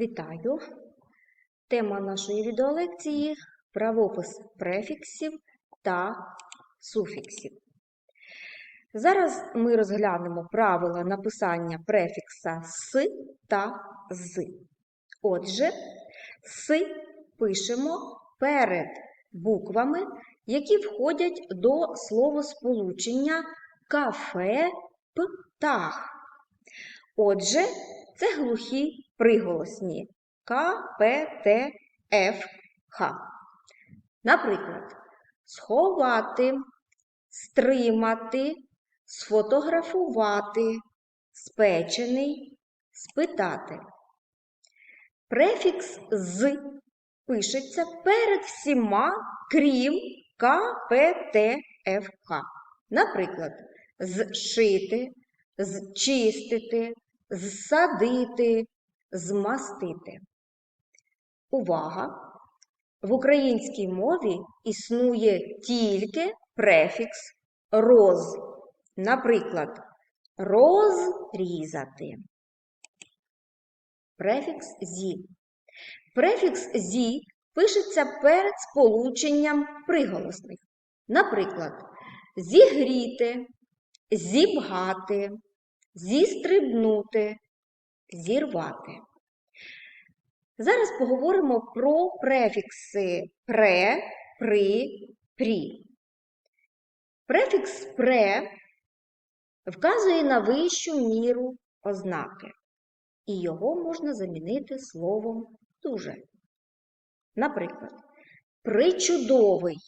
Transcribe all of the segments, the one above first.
Вітаю! Тема нашої відеолекції правопис префіксів та суфіксів. Зараз ми розглянемо правила написання префікса с та з. Отже, с пишемо перед буквами, які входять до словосполучення кафе птах. Отже, це глухі приголосні К, П, Т, Ф, Х. Наприклад, сховати, стримати, сфотографувати, спечений, спитати. Префікс з пишеться перед всіма, крім К, П, Т, Ф, Х. Наприклад, зшити, зчистити, зсадити, змастити. Увага! В українській мові існує тільки префікс роз. Наприклад, розрізати. Префікс зі. Префікс зі пишеться перед сполученням приголосних. Наприклад, зігріти, зібгати, зістрибнути, зірвати. Зараз поговоримо про префікси пре, при, прі. Префікс пре вказує на вищу міру ознаки, і його можна замінити словом дуже. Наприклад, причудовий,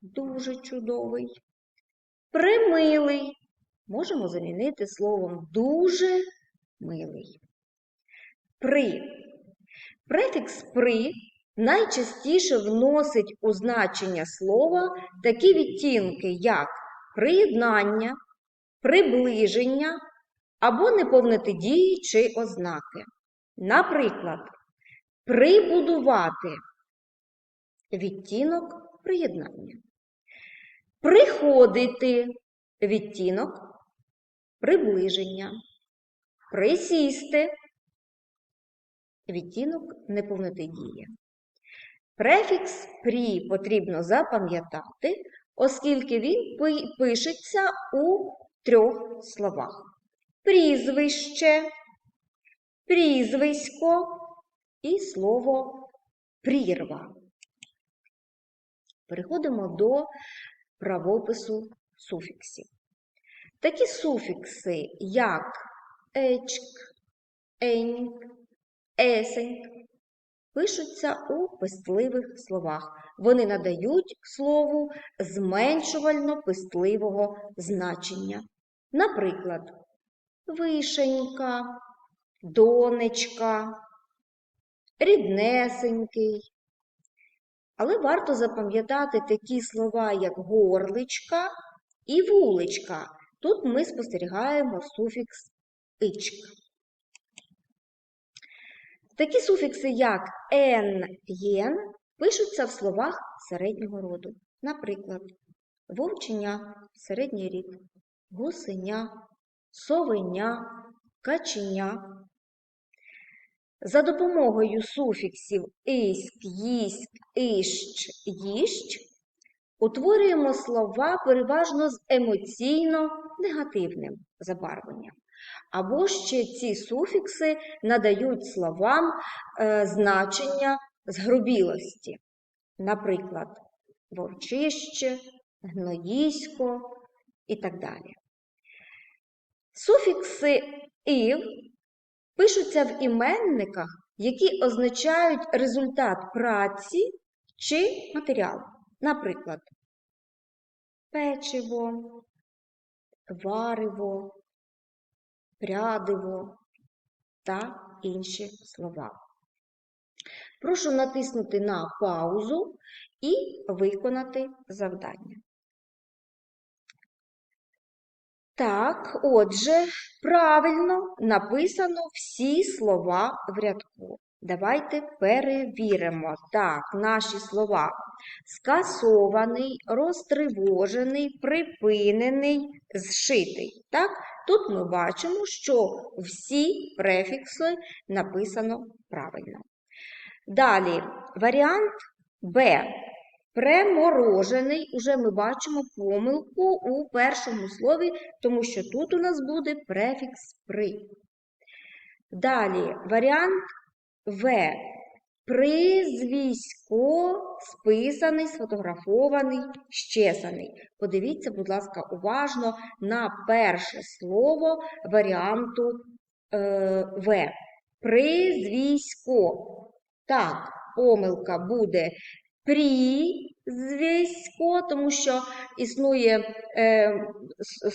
дуже чудовий, примилий можемо замінити словом дуже милий. При. Префікс при найчастіше вносить у значення слова такі відтінки, як приєднання, приближення або неповнити дії чи ознаки. Наприклад, прибудувати відтінок приєднання. Приходити відтінок приближення, присісти, відтінок неповноти дії. Префікс прі потрібно запам'ятати, оскільки він пишеться у трьох словах: прізвище, прізвисько і слово прірва. Переходимо до правопису суфіксів. Такі суфікси, як ечк, еньк, есеньк, пишуться у пестливих словах. Вони надають слову зменшувально-пестливого значення. Наприклад, вишенька, донечка, ріднесенький. Але варто запам'ятати такі слова, як горличка і вуличка. Тут ми спостерігаємо суфікс ичк. Такі суфікси, як ен, єн, пишуться в словах середнього роду. Наприклад, вовченя середній рід, гусеня, совеня, каченя. За допомогою суфіксів іськ, їськ, іщ, їщ утворюємо слова переважно з емоційно негативним забарвленням. Або ще ці суфікси надають словам е, значення згрубілості. Наприклад, вовчище, гноїсько і так далі. Суфікси ів пишуться в іменниках, які означають результат праці чи матеріал. Наприклад, печиво, варево, прядиво та інші слова. Прошу натиснути на паузу і виконати завдання. Так, отже, правильно написано всі слова в рядку. Давайте перевіримо. Так, наші слова. Скасований, розтривожений, припинений, зшитий. Так? Тут ми бачимо, що всі префікси написано правильно. Далі, варіант Б. Преморожений, уже ми бачимо помилку у першому слові, тому що тут у нас буде префікс при. Далі, варіант В. Призвісько списаний, сфотографований, щесаний. Подивіться, будь ласка, уважно на перше слово варіанту е, В. Призвісько. Так, помилка буде прізвисько, тому що існує е,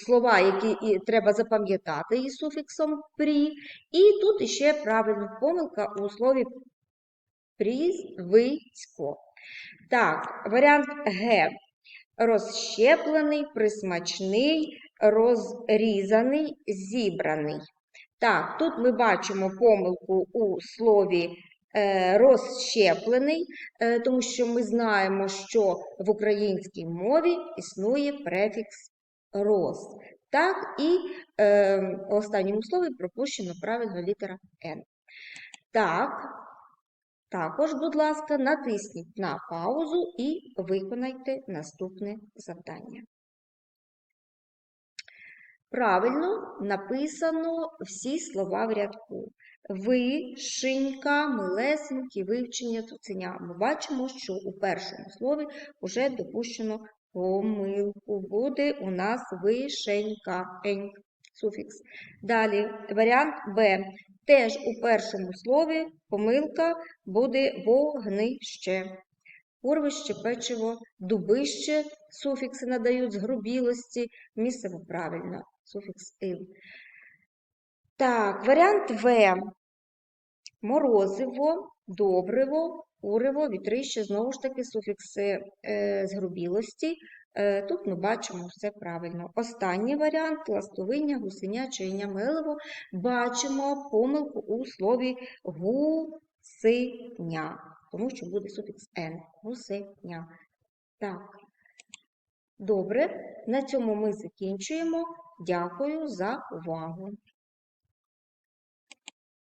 слова, які і треба запам'ятати із суфіксом прі. І тут іще правильна помилка у слові прізвисько. Так, варіант Г. Розщеплений, присмачний, розрізаний, зібраний. Так, тут ми бачимо помилку у слові розщеплений, е, тому що ми знаємо, що в українській мові існує префікс роз. Так, і е, в останньому слові пропущено правильно літера Н. Так, також, будь ласка, натисніть на паузу і виконайте наступне завдання. Правильно написано всі слова в рядку. Вишенька, милесенькі, вивчення, цуценя. Ми бачимо, що у першому слові вже допущено помилку. Буде у нас вишенька, еньк, суфікс. Далі варіант Б. Теж у першому слові помилка буде вогнище. Урвище, печиво, дубище, суфікси надають згрубілості, місцево правильно, суфікс ил. Так, варіант В. Морозиво, добриво, куриво, вітрище, знову ж таки, суфікси е, згрубілості. Е, тут ми бачимо все правильно. Останній варіант ластовиння, гусеня, чайня, миливо. Бачимо помилку у слові гусиня, тому що буде суфікс «н» – гусеня. Так, добре, на цьому ми закінчуємо. Дякую за увагу.